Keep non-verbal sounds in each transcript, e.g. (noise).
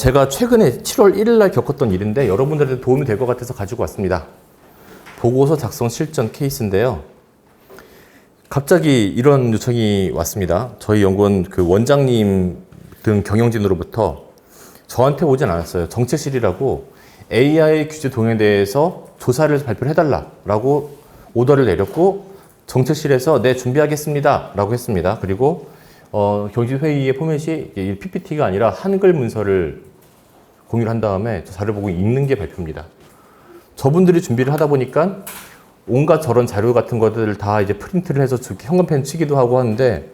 제가 최근에 7월 1일 날 겪었던 일인데 여러분들한테 도움이 될 것 같아서 가지고 왔습니다. 보고서 작성 실전 케이스인데요. 갑자기 이런 요청이 왔습니다. 저희 연구원 그 원장님 등 경영진으로부터 저한테 오진 않았어요. 정책실이라고 AI 규제 동향에 대해서 조사를 발표를 해달라라고 오더를 내렸고 정책실에서 네 준비하겠습니다라고 했습니다. 그리고 어, 경진회의의 포맷이 이 PPT가 아니라 한글 문서를 공유를 한 다음에 저 자료 보고 읽는 게 발표입니다. 저분들이 준비를 하다 보니까 온갖 저런 자료 같은 것들을 다 이제 프린트를 해서 현관펜 치기도 하고 하는데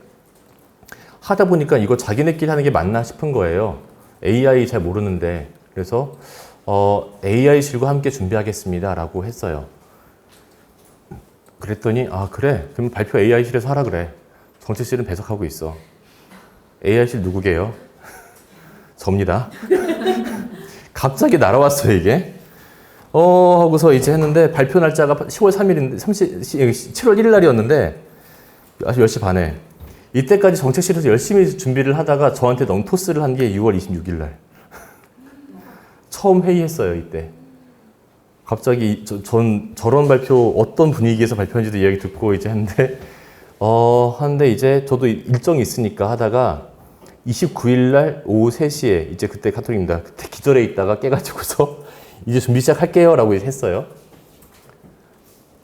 하다 보니까 이거 자기네끼리 하는 게 맞나 싶은 거예요. AI 잘 모르는데 그래서 어, AI실과 함께 준비하겠습니다라고 했어요. 그랬더니 아 그래 그럼 발표 AI실에서 하라 그래. 정책실은 배석하고 있어. AI실 누구게요? (laughs) 접니다. 갑자기 날아왔어요 이게. 어 하고서 이제 했는데 발표 날짜가 10월 3일인데 30, 7월 1일 날이었는데 아직 10시 반에. 이때까지 정책실에서 열심히 준비를 하다가 저한테 넌토스를 한 게 6월 26일 날. (laughs) 처음 회의했어요 이때. 갑자기 저, 전 저런 발표 어떤 분위기에서 발표한지도 이야기 듣고 이제 했는데 어 하는데 이제 저도 일정이 있으니까 하다가 29일 날 오후 3시에 이제 그때 카톡입니다. 그때 기절해 있다가 깨가지고서 (laughs) 이제 준비 시작할게요 라고 했어요.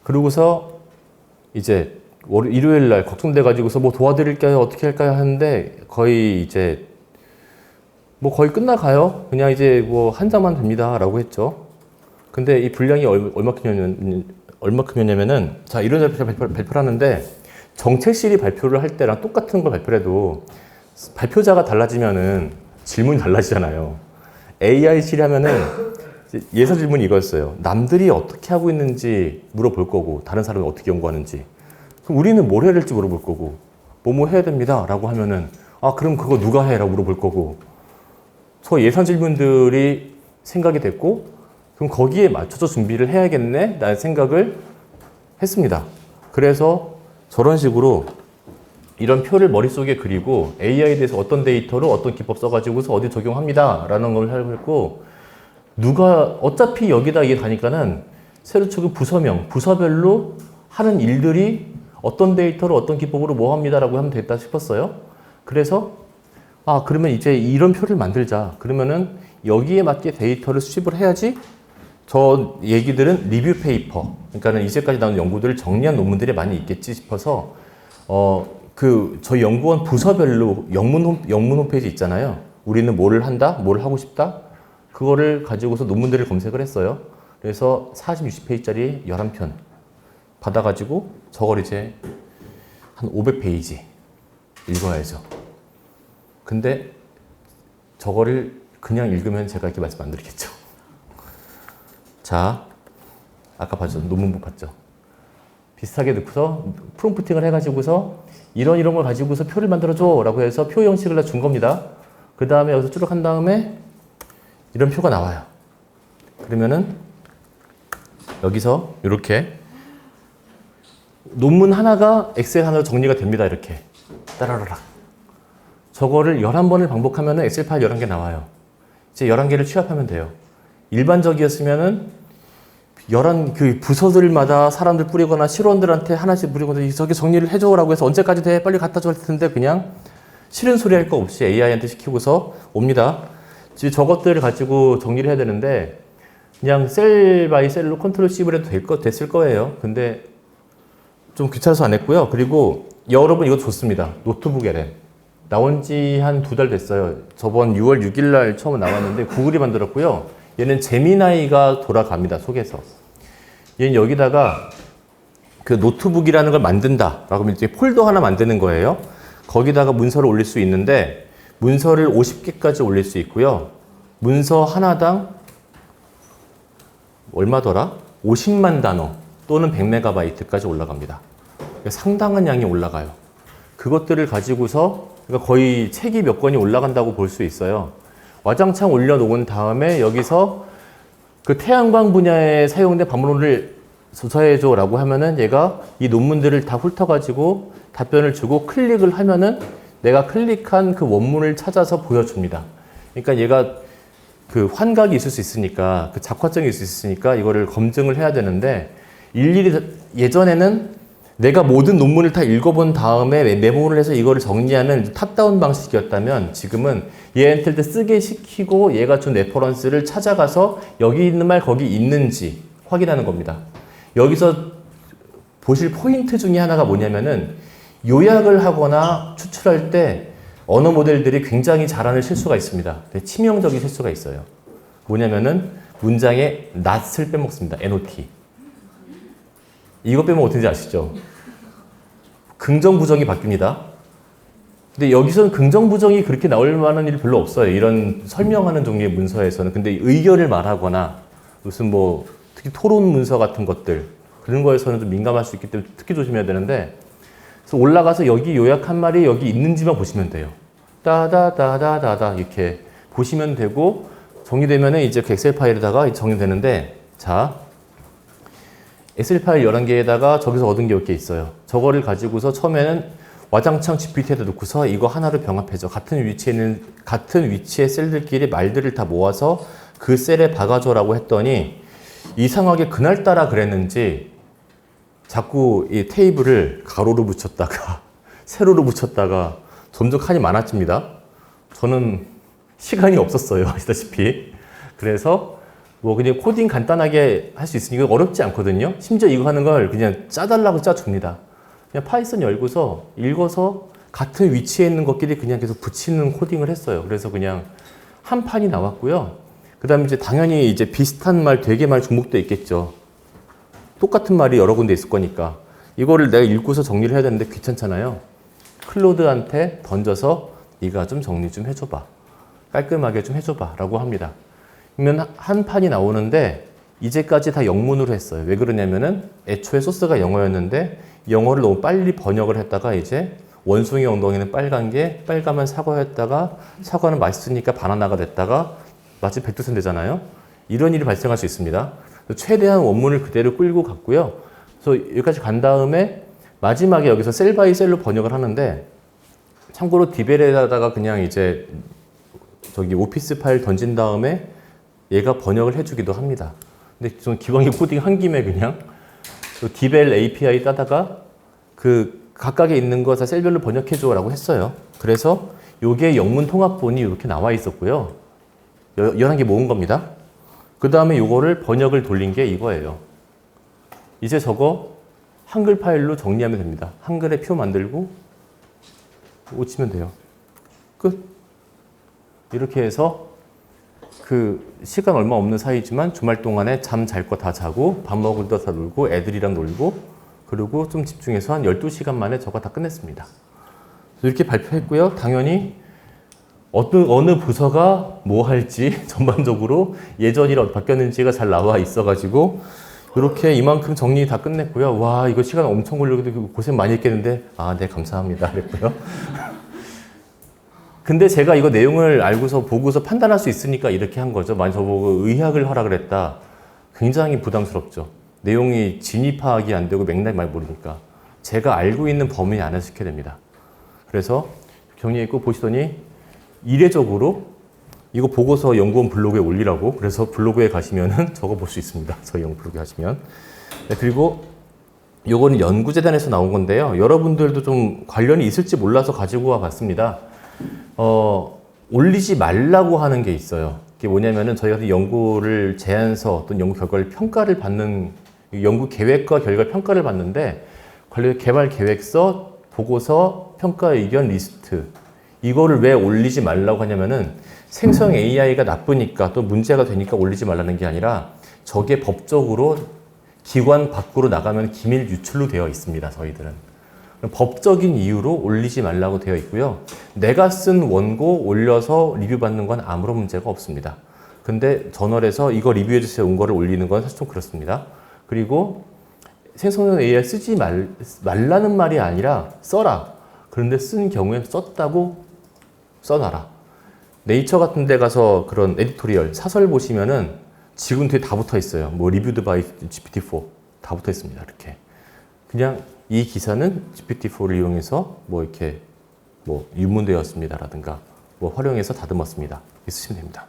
그러고서 이제 월- 일요일 날 걱정돼 가지고서 뭐 도와드릴까요? 어떻게 할까요? 하는데 거의 이제 뭐 거의 끝나가요. 그냥 이제 뭐 한 잔만 됩니다 라고 했죠. 근데 이 분량이 얼- 얼마큼이냐면 얼마큼이냐면은 자 이런 발표, 발표, 발표를 하는데 정책실이 발표를 할 때랑 똑같은 걸 발표를 해도 발표자가 달라지면은 질문이 달라지잖아요. AI실이 하면은 이제 예사 질문이 이거였어요. 남들이 어떻게 하고 있는지 물어볼 거고 다른 사람이 어떻게 연구하는지. 그럼 우리는 뭘 해야 될지 물어볼 거고 뭐뭐 해야 됩니다 라고 하면은 아 그럼 그거 누가 해? 라고 물어볼 거고. 저 예산 질문들이 생각이 됐고 그럼 거기에 맞춰서 준비를 해야겠네? 라는 생각을 했습니다. 그래서 저런 식으로 이런 표를 머릿속에 그리고 AI에 대해서 어떤 데이터로 어떤 기법 써가지고서 어디 적용합니다 라는 걸 했고 누가 어차피 여기다 이게 가니까는 새로 추구 부서명 부서별로 하는 일들이 어떤 데이터로 어떤 기법으로 뭐 합니다라고 하면 됐다 싶었어요. 그래서 아 그러면 이제 이런 표를 만들자. 그러면은 여기에 맞게 데이터를 수집을 해야지. 저 얘기들은 리뷰 페이퍼. 그러니까는 이제까지 나온 연구들을 정리한 논문들이 많이 있겠지 싶어서 어 그 저희 연구원 부서별로 영문 홈, 영문 홈페이지 있잖아요. 우리는 뭐를 한다, 뭘 하고 싶다. 그거를 가지고서 논문들을 검색을 했어요. 그래서 40, 60페이지짜리 11편 받아가지고 저걸 이제 한 500페이지 읽어야죠. 근데 저거를 그냥 읽으면 제가 이렇게 말씀 안 드리겠죠. 자, 아까 봤죠? 논문부 봤죠? 비슷하게 넣고서 프롬프팅을 해가지고서 이런 이런 걸 가지고서 표를 만들어줘 라고 해서 표 형식을 다준 겁니다. 그 다음에 여기서 쭉한 다음에 이런 표가 나와요. 그러면은 여기서 이렇게 논문 하나가 엑셀 하나로 정리가 됩니다. 이렇게 따라라락. 저거를 11번을 반복하면 엑셀 파일 11개 나와요. 이제 11개를 취합하면 돼요. 일반적이었으면은 11그 부서들마다 사람들 뿌리거나 실원들한테 하나씩 뿌리거나 저기 정리를 해줘라고 해서 언제까지 돼? 빨리 갖다 줘할 텐데 그냥 싫은 소리 할 거 없이 AI한테 시키고서 옵니다. 지금 저것들을 가지고 정리를 해야 되는데 그냥 셀 바이 셀로 컨트롤 C를 해도 될 거, 됐을 거예요. 근데 좀 귀찮아서 안 했고요. 그리고 여러분 이거 좋습니다. 노트북 LM. 나온 지 한 두 달 됐어요. 저번 6월 6일 날 처음 나왔는데 구글이 만들었고요. 얘는 제미나이가 돌아갑니다. 속에서. 얘는 여기다가 그 노트북이라는 걸 만든다. 라고 하면 이제 폴더 하나 만드는 거예요. 거기다가 문서를 올릴 수 있는데 문서를 50개까지 올릴 수 있고요. 문서 하나당 얼마더라? 50만 단어 또는 100메가바이트까지 올라갑니다. 그러니까 상당한 양이 올라가요. 그것들을 가지고서 그러니까 거의 책이 몇 권이 올라간다고 볼 수 있어요. 와장창 올려놓은 다음에 여기서 그 태양광 분야에 사용된 반문론을 조사해줘 라고 하면은 얘가 이 논문들을 다 훑어가지고 답변을 주고 클릭을 하면은 내가 클릭한 그 원문을 찾아서 보여줍니다. 그러니까 얘가 그 환각이 있을 수 있으니까 그 작화증이 있을 수 있으니까 이거를 검증을 해야 되는데 일일이 예전에는 내가 모든 논문을 다 읽어본 다음에 메- 메모를 해서 이거를 정리하는 탑다운 방식이었다면 지금은 얘한테 쓰게 시키고 얘가 준 레퍼런스를 찾아가서 여기 있는 말 거기 있는지 확인하는 겁니다. 여기서 보실 포인트 중에 하나가 뭐냐면은 요약을 하거나 추출할 때 언어 모델들이 굉장히 잘하는 실수가 있습니다. 치명적인 실수가 있어요. 뭐냐면은 문장에 not을 빼먹습니다. not. 이거 빼면 어떻게 아시죠? 긍정 부정이 바뀝니다. 근데 여기서는 긍정 부정이 그렇게 나올 만한 일이 별로 없어요. 이런 설명하는 종류의 문서에서는. 근데 의견을 말하거나 무슨 뭐 특히 토론 문서 같은 것들 그런 거에서는 좀 민감할 수 있기 때문에 특히 조심해야 되는데 그래서 올라가서 여기 요약 한 말이 여기 있는지만 보시면 돼요. 따다다다다다 이렇게 보시면 되고 정리되면은 이제 그 엑셀 파일에다가 정리되는데 자 엑셀 파일 11개에다가 저기서 얻은 게몇개 있어요. 저거를 가지고서 처음에는 와장창 GPT에다 놓고서 이거 하나로 병합해줘. 같은 위치에 있는, 같은 위치의 셀들끼리 말들을 다 모아서 그 셀에 박아줘라고 했더니 이상하게 그날따라 그랬는지 자꾸 이 테이블을 가로로 붙였다가 (laughs) 세로로 붙였다가 점점 칸이 많아집니다. 저는 시간이 없었어요. (laughs) 아시다시피. 그래서 뭐 그냥 코딩 간단하게 할 수 있으니까 어렵지 않거든요. 심지어 이거 하는 걸 그냥 짜달라고 짜줍니다. 그냥 파이썬 열고서 읽어서 같은 위치에 있는 것끼리 그냥 계속 붙이는 코딩을 했어요. 그래서 그냥 한 판이 나왔고요. 그 다음에 이제 당연히 이제 비슷한 말 되게 많이 중복돼 있겠죠. 똑같은 말이 여러 군데 있을 거니까. 이거를 내가 읽고서 정리를 해야 되는데 귀찮잖아요. 클로드한테 던져서 네가 좀 정리 좀 해줘봐. 깔끔하게 좀 해줘봐. 라고 합니다. 그러면 한 판이 나오는데 이제까지 다 영문으로 했어요. 왜 그러냐면은 애초에 소스가 영어였는데 영어를 너무 빨리 번역을 했다가 이제 원숭이 엉덩이는 빨간 게 빨가면 사과였다가 사과는 맛있으니까 바나나가 됐다가 마치 백두산 되잖아요. 이런 일이 발생할 수 있습니다. 최대한 원문을 그대로 끌고 갔고요. 그래서 여기까지 간 다음에 마지막에 여기서 셀 바이 셀로 번역을 하는데 참고로 디벨에다가 그냥 이제 저기 오피스 파일 던진 다음에 얘가 번역을 해주기도 합니다. 근데 저는 기왕에 코딩 한 김에 그냥 그 디벨 API 따다가 그 각각에 있는 거 다 셀별로 번역해줘라고 했어요. 그래서 요게 영문 통합본이 이렇게 나와 있었고요. 여- 11개 모은 겁니다. 그 다음에 요거를 번역을 돌린 게 이거예요. 이제 저거 한글 파일로 정리하면 됩니다. 한글에 표 만들고 오치면 돼요. 끝. 이렇게 해서 그 시간 얼마 없는 사이지만 주말 동안에 잠 잘 거 다 자고 밥 먹을 거 다 놀고 애들이랑 놀고 그리고 좀 집중해서 한 12시간 만에 저거 다 끝냈습니다. 이렇게 발표했고요. 당연히 어느, 어느 부서가 뭐 할지 (laughs) 전반적으로 예전이랑 바뀌었는지가 잘 나와 있어가지고 이렇게 이만큼 정리 다 끝냈고요. 와 이거 시간 엄청 걸리고 고생 많이 했겠는데 아 네 감사합니다 그랬고요. (laughs) 근데 제가 이거 내용을 알고서 보고서 판단할 수 있으니까 이렇게 한 거죠. 만약 저보고 의학을 하라 그랬다. 굉장히 부담스럽죠. 내용이 진입 파악이 안 되고 맥락이 많이 모르니까. 제가 알고 있는 범위 안에 시켜야 됩니다. 그래서 정리했고 보시더니 이례적으로 이거 보고서 연구원 블로그에 올리라고 그래서 블로그에 가시면은 (laughs) 적어 볼 수 있습니다. 저희 연구 블로그에 가시면. 네, 그리고 요거는 연구재단에서 나온 건데요. 여러분들도 좀 관련이 있을지 몰라서 가지고 와 봤습니다. 어, 올리지 말라고 하는 게 있어요. 그게 뭐냐면은 저희가 연구를 제안서 또는 연구 결과를 평가를 받는 연구 계획과 결과 평가를 받는데 관련 개발 계획서, 보고서, 평가 의견 리스트 이거를 왜 올리지 말라고 하냐면은 생성 AI가 나쁘니까 또 문제가 되니까 올리지 말라는 게 아니라 저게 법적으로 기관 밖으로 나가면 기밀 유출로 되어 있습니다. 저희들은. 법적인 이유로 올리지 말라고 되어 있고요. 내가 쓴 원고 올려서 리뷰 받는 건 아무런 문제가 없습니다. 근데 저널에서 이거 리뷰해 주세요 온 거를 올리는 건 사실 좀 그렇습니다. 그리고 생성형 AI 쓰지 말, 말라는 말이 아니라 써라. 그런데 쓴 경우에 썼다고 써놔라. 네이처 같은 데 가서 그런 에디토리얼, 사설 보시면은 지금 뒤에 다 붙어 있어요. 뭐 리뷰드 바이 GPT-4 다 붙어 있습니다. 이렇게. 그냥 이 기사는 GPT-4를 이용해서 뭐 이렇게 뭐 입문되었습니다라든가 뭐 활용해서 다듬었습니다. 쓰시면 됩니다.